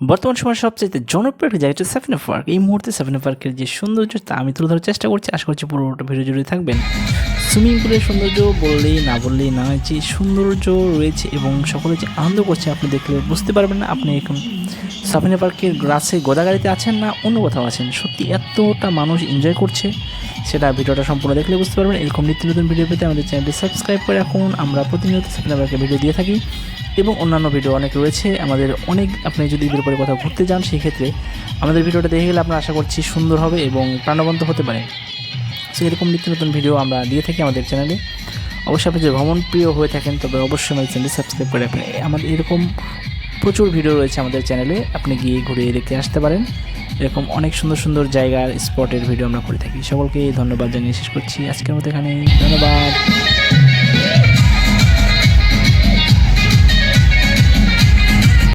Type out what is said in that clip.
বর্তমান সময়ের সবচেয়ে জনপ্রিয় একটি জায়গা হচ্ছে সেভেন পার্ক এই মুহূর্তে সেভেন পার্কের যে সৌন্দর্য, তা আমি তুলে ধরার চেষ্টা করছি। আশা করছি পুরোটা ভিডিও জুড়ে থাকবেন। সুইমিং পুলের সৌন্দর্য বললেই না বললেই না যে সৌন্দর্য রয়েছে এবং সকলে যে আনন্দ করছে, আপনি দেখলে বুঝতে পারবেন না আপনি এখন সাফিনা পার্কের গ্রাসে গোদাগাড়িতে আছেন না অন্য কোথাও আছেন। সত্যি এতটা মানুষ এনজয় করছে, সেটা ভিডিওটা সম্পূর্ণ দেখলে বুঝতে পারবেন। এরকম নিত্য নতুন ভিডিও পেতে আমাদের চ্যানেলটি সাবস্ক্রাইব করে এখন আমরা প্রতিনিয়ত সাফিনা পার্কের ভিডিও দিয়ে থাকি। এবং অন্যান্য ভিডিও অনেক রয়েছে। আমাদের অনেক আপনি যদি ঈদের পরে কোথাও ঘুরতে যান সেই ক্ষেত্রে আমাদের ভিডিওটা দেখে গেলে আপনারা আশা করছি সুন্দর হবে এবং প্রাণবন্ত হতে পারে। সো এরকম নিত্য নতুন ভিডিও আমরা দিয়ে থাকি আমাদের চ্যানেলে অবশ্যই আপনি যদি ভ্রমণ প্রিয় হয়ে থাকেন, তবে অবশ্যই আমাদের চ্যানেলটি সাবস্ক্রাইব করে রাখবেন। আমাদের এরকম প্রচুর ভিডিও রয়েছে আমাদের চ্যানেলে আপনি গিয়ে ঘুরে দেখে আসতে পারেন। এরকম অনেক সুন্দর সুন্দর জায়গার স্পটের ভিডিও আমরা করে থাকি। সকলকে ধন্যবাদ জানিয়ে শেষ করছি। আজকের মতো এখানে ধন্যবাদ।